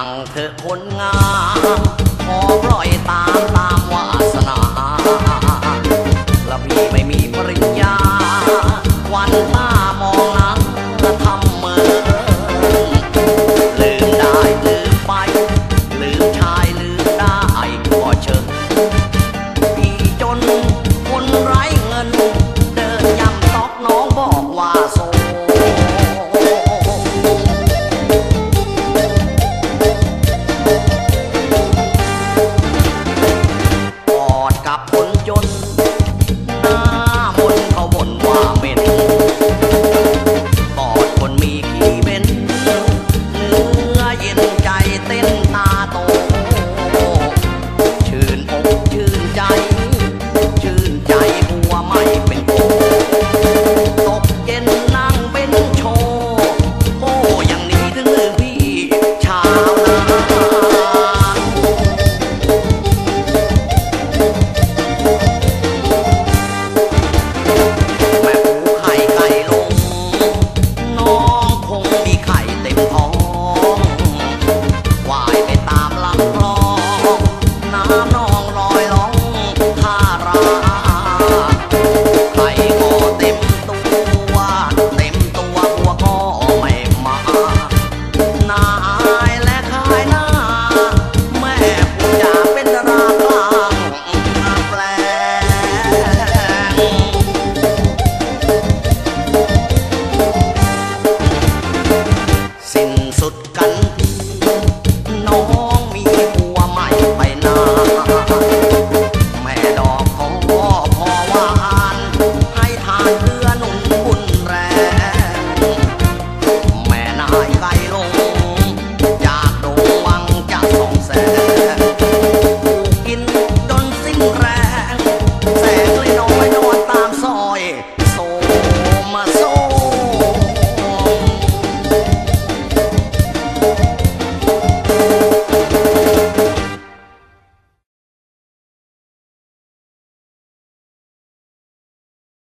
างเธอคนงามขอปล่อยตามตามวาสนาและพี่ไม่มีปริญญา กับคนจน ah, ah.